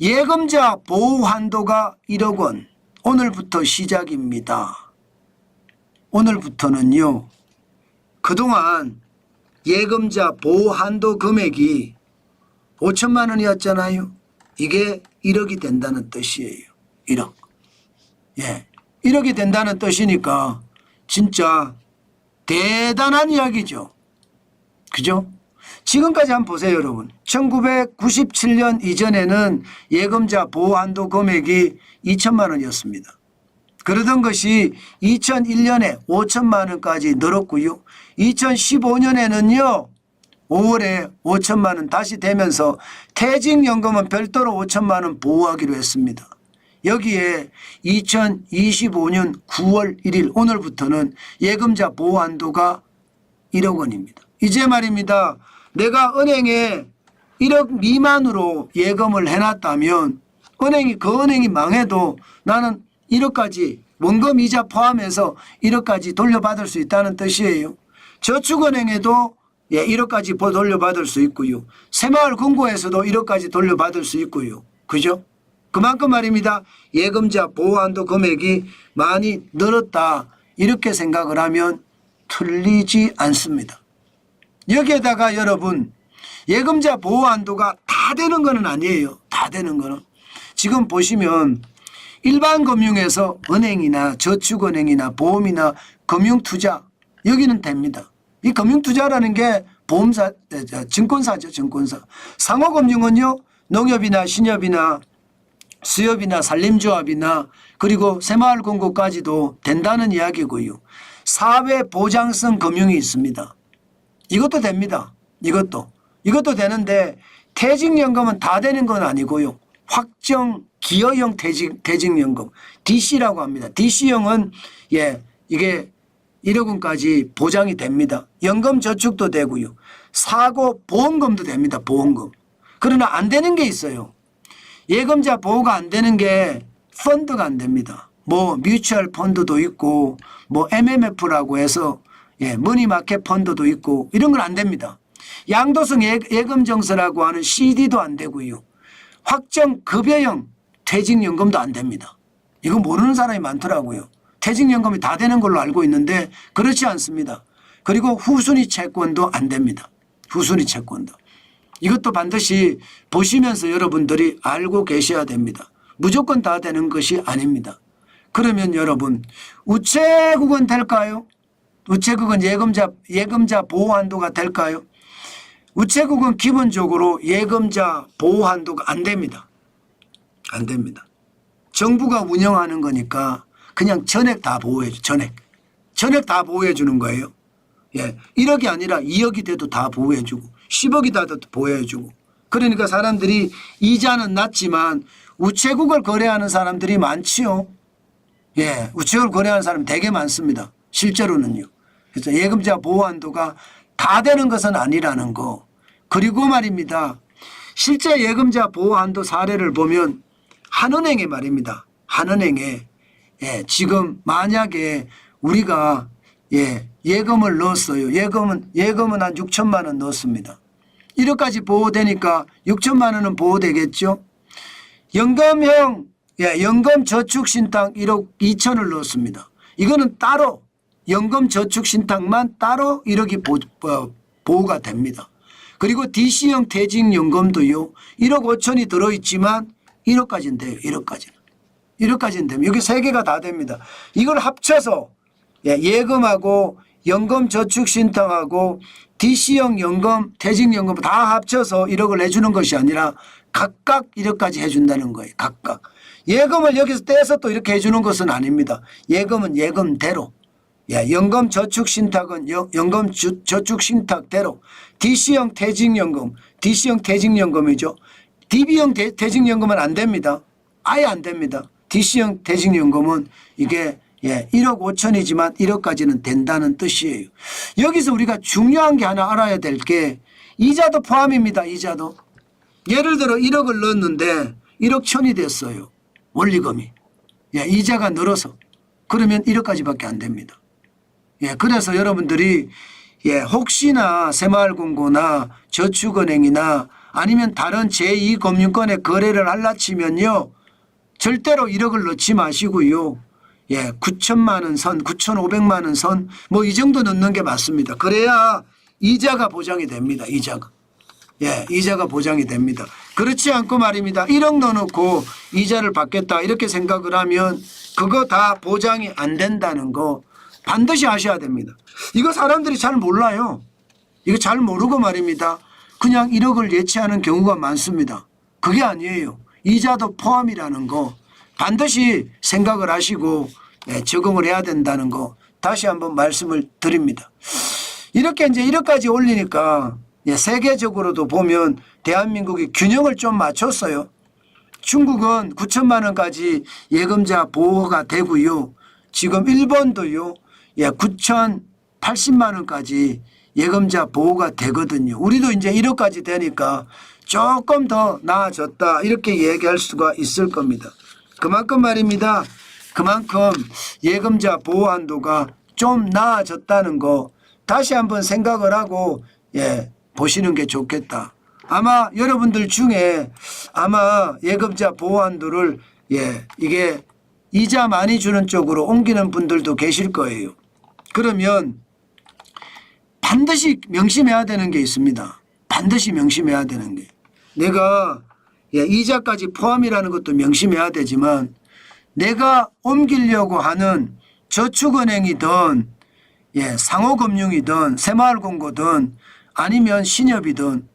예금자 보호 한도가 1억 원. 오늘부터 시작입니다. 오늘부터는요. 그동안 예금자 보호 한도 금액이 5천만 원이었잖아요. 이게 1억이 된다는 뜻이에요. 1억. 예. 1억이 된다는 뜻이니까 진짜 대단한 이야기죠. 그죠? 지금까지 한번 보세요, 여러분. 1997년 이전에는 예금자 보호 한도 금액이 2천만 원이었습니다. 그러던 것이 2001년에 5천만 원까지 늘었고요. 2015년에는요. 5월에 5천만 원 다시 되면서 퇴직연금은 별도로 5천만 원 보호하기로 했습니다. 여기에 2025년 9월 1일 오늘부터는 예금자 보호 한도가 1억 원입니다. 이제 말입니다. 내가 은행에 1억 미만으로 예금을 해놨다면 은행이 그 은행이 망해도 나는 1억까지 원금 이자 포함해서 1억까지 돌려받을 수 있다는 뜻이에요. 저축은행에도 예, 1억까지 돌려받을 수 있고요. 새마을 금고에서도 1억까지 돌려받을 수 있고요. 그죠? 그만큼 말입니다. 예금자 보호한도 금액이 많이 늘었다. 이렇게 생각을 하면 틀리지 않습니다. 여기에다가 여러분 예금자 보호 한도가 다 되는 거는 아니에요. 다 되는 거는. 지금 보시면 일반 금융에서 은행이나 저축은행이나 보험이나 금융투자 여기는 됩니다. 이 금융투자라는 게 보험사, 증권사죠. 증권사. 상호금융은요. 농협이나 신협이나 수협이나 산림조합이나 그리고 새마을금고까지도 된다는 이야기고요. 사회 보장성 금융이 있습니다. 이것도 됩니다. 이것도. 이것도 되는데 퇴직연금은 다 되는 건 아니고요. 확정 기여형 퇴직, 퇴직연금 DC라고 합니다. DC형은 예, 이게 1억 원까지 보장이 됩니다. 연금 저축도 되고요. 사고 보험금도 됩니다. 보험금. 그러나 안 되는 게 있어요. 예금자 보호가 안 되는 게 펀드가 안 됩니다. 뭐 뮤추얼 펀드도 있고 뭐 MMF라고 해서 예, 머니마켓 펀드도 있고 이런 건 안 됩니다. 양도성 예- 예금 정서라고 하는 CD도 안 되고요. 확정 급여형 퇴직연금도 안 됩니다. 이거 모르는 사람이 많더라고요. 퇴직연금이 다 되는 걸로 알고 있는데 그렇지 않습니다. 그리고 후순위 채권도 안 됩니다. 후순위 채권도. 이것도 반드시 보시면서 여러분들이 알고 계셔야 됩니다. 무조건 다 되는 것이 아닙니다. 그러면 여러분 우체국은 될까요? 우체국은 예금자 예금자 보호 한도가 될까요? 우체국은 기본적으로 예금자 보호 한도가 안 됩니다. 안 됩니다. 정부가 운영하는 거니까 그냥 전액 다 보호해 줘. 전액. 전액 다 보호해 주는 거예요. 예. 1억이 아니라 2억이 돼도 다 보호해 주고 10억이 돼도 보호해 주고 그러니까 사람들이 이자는 낮지만 우체국을 거래하는 사람들이 많지요. 예. 우체국을 거래하는 사람 되게 많습니다. 실제로는요. 그래서 예금자 보호 한도가 다 되는 것은 아니라는 거. 그리고 말입니다. 실제 예금자 보호 한도 사례를 보면 한은행에 말입니다. 한은행에 예, 지금 만약에 우리가 예, 예금을 넣었어요. 예금은 예금은 한 6천만 원 넣었습니다. 1억까지 보호되니까 6천만 원은 보호되겠죠. 연금형 예, 연금 저축 신탁 1억 2천을 넣었습니다. 이거는 따로 연금 저축 신탁만 따로 1억이 보, 어, 보호가 됩니다. 그리고 DC형 퇴직연금도요. 1억 5천이 들어있지만 1억까지는 돼요. 1억까지는. 1억까지는 됩니다. 여기 세 개가 다 됩니다. 이걸 합쳐서 예, 예금하고 연금 저축 신탁하고 DC형 연금, 퇴직연금 다 합쳐서 1억을 내주는 것이 아니라 각각 1억까지 해준다는 거예요. 각각. 예금을 여기서 떼서 또 이렇게 해주는 것은 아닙니다. 예금은 예금대로. 예, 연금 저축 신탁은 연- 연금 주- 저축 신탁대로 DC형 퇴직연금, DC형 퇴직연금이죠. DB형 대- 퇴직연금은 안 됩니다. 아예 안 됩니다. DC형 퇴직연금은 이게 예, 1억 5천이지만 1억까지는 된다는 뜻이에요. 여기서 우리가 중요한 게 하나 알아야 될 게 이자도 포함입니다. 이자도. 예를 들어 1억을 넣었는데 1억 천이 됐어요. 원리금이. 예, 이자가 늘어서. 그러면 1억까지밖에 안 됩니다. 예, 그래서 여러분들이 예, 혹시나 새마을금고나 저축은행이나 아니면 다른 제2금융권에 거래를 할라 치면요. 절대로 1억을 넣지 마시고요. 예, 9천만 원 선, 9,500만 원 선, 뭐 이 정도 넣는 게 맞습니다. 그래야 이자가 보장이 됩니다. 이자가. 예, 이자가 보장이 됩니다. 그렇지 않고 말입니다. 1억 넣어놓고 이자를 받겠다 이렇게 생각을 하면 그거 다 보장이 안 된다는 거 반드시 아셔야 됩니다. 이거 사람들이 잘 몰라요. 이거 잘 모르고 말입니다. 그냥 1억을 예치하는 경우가 많습니다. 그게 아니에요. 이자도 포함이라는 거 반드시 생각을 하시고 예, 적응을 해야 된다는 거 다시 한번 말씀을 드립니다. 이렇게 이제 1억까지 올리니까 예, 세계적으로도 보면 대한민국이 균형을 좀 맞췄어요. 중국은 9천만 원까지 예금자 보호가 되고요. 지금 일본도요. 예, 9,080만 원까지 예금자 보호가 되거든요. 우리도 이제 1억까지 되니까 조금 더 나아졌다. 이렇게 얘기할 수가 있을 겁니다. 그만큼 말입니다. 그만큼 예금자 보호 한도가 좀 나아졌다는 거 다시 한번 생각을 하고 예, 보시는 게 좋겠다. 아마 여러분들 중에 아마 예금자 보호 한도를 예, 이게 이자 많이 주는 쪽으로 옮기는 분들도 계실 거예요. 그러면 반드시 명심해야 되는 게 있습니다. 반드시 명심해야 되는 게. 내가 예, 이자까지 포함이라는 것도 명심해야 되지만 내가 옮기려고 하는 저축은행이든 예, 상호금융이든 새마을금고든 아니면 신협이든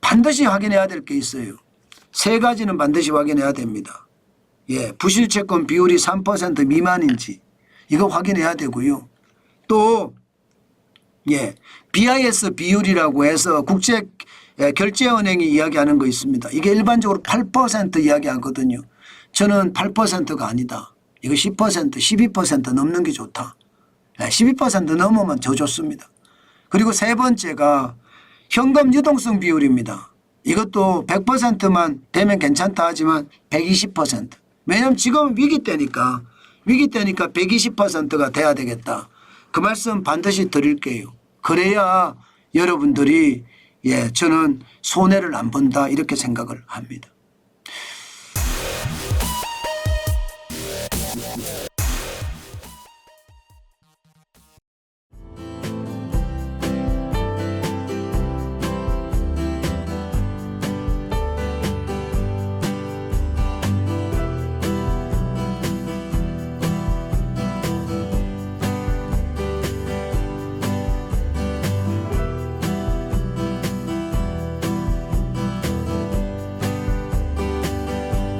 반드시 확인해야 될 게 있어요. 세 가지는 반드시 확인해야 됩니다. 예, 부실채권 비율이 3% 미만인지 이거 확인해야 되고요. 또 예, BIS 비율이라고 해서 국제 예, 결제은행이 이야기하는 거 있습니다. 이게 일반적으로 8% 이야기하거든요. 저는 8%가 아니다. 이거 10%, 12% 넘는 게 좋다. 예, 12% 넘으면 더 좋습니다. 그리고 세 번째가 현금 유동성 비율입니다. 이것도 100%만 되면 괜찮다 하지만 120%. 왜냐하면 지금 위기 때니까 위기 때니까 120%가 돼야 되겠다. 그 말씀 반드시 드릴게요. 그래야 여러분들이 예, 저는 손해를 안 본다 이렇게 생각을 합니다.